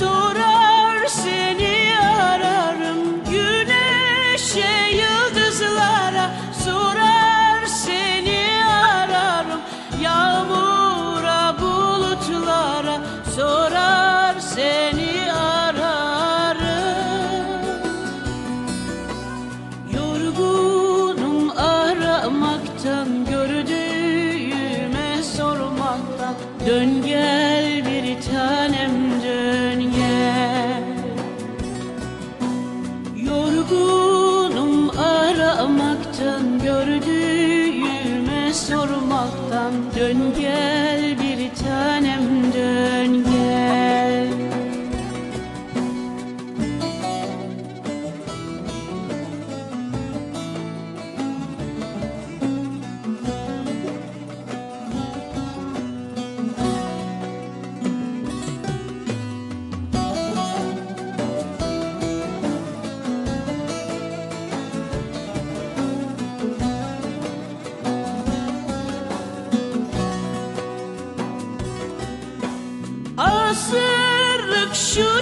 sorar seni ararım. Güneşe yıldızlara sorar seni ararım. Yağmura bulutlara sorar seni ararım. Yorgunum aramaktan gördüğüme sormaktan Dön gel Dön gel bir tanem dön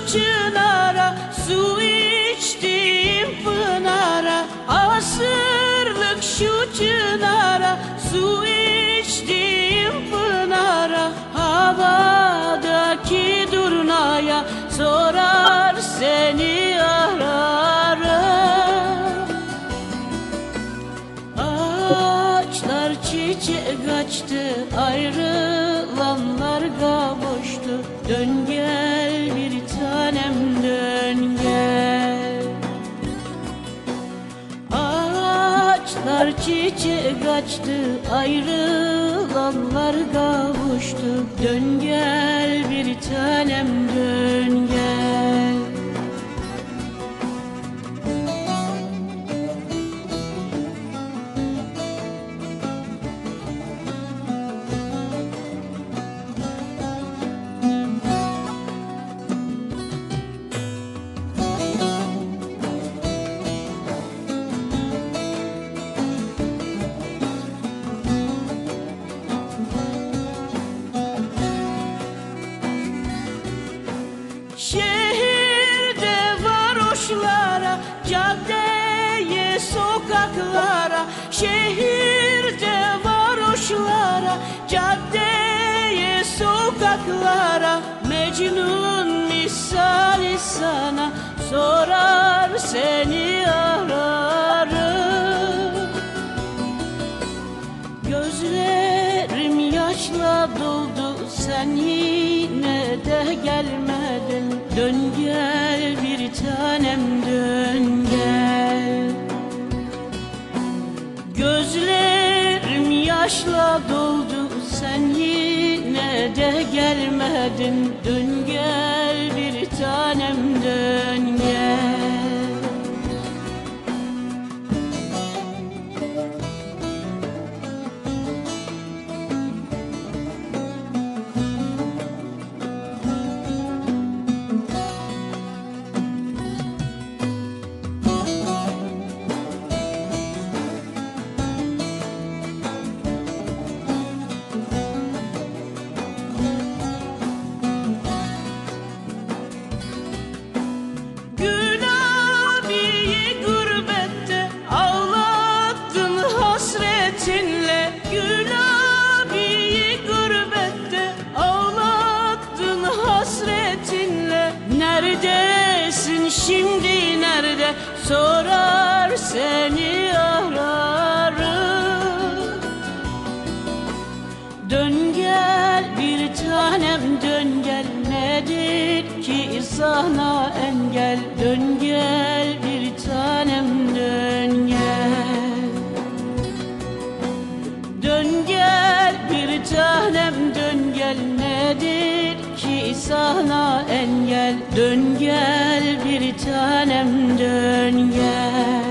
çınara Su içtiğim pınara Asırlık şu çınara Su içtiğim pınara Havadaki durnaya Sorar seni ararım. Ağaçlar çiçek açtı Ayrılanlar kavuştu Dön gel çiçek açtı Ayrılanlar kavuştu. Dön gel bir tanem dön gel Şehirde varoşlara, caddeye, sokaklara. Şehirde varoşlara, caddeye, sokaklara. Mecnun misali sana sorar seni ararım. Gözlerim yaşla doldu sen yine de gelmedin Dön gel bir tanem dön gel. Gözlerim yaşla doldu sen yine de gelmedin. Dön gel bir tanem dön gel sorar seni ararım. Dön gel bir tanem dön gel. Nedir ki sana engel? Dön gel bir tanem dön gel. Dön gel bir tanem dön gel. Nedir sana engel Dön gel bir tanem dön gel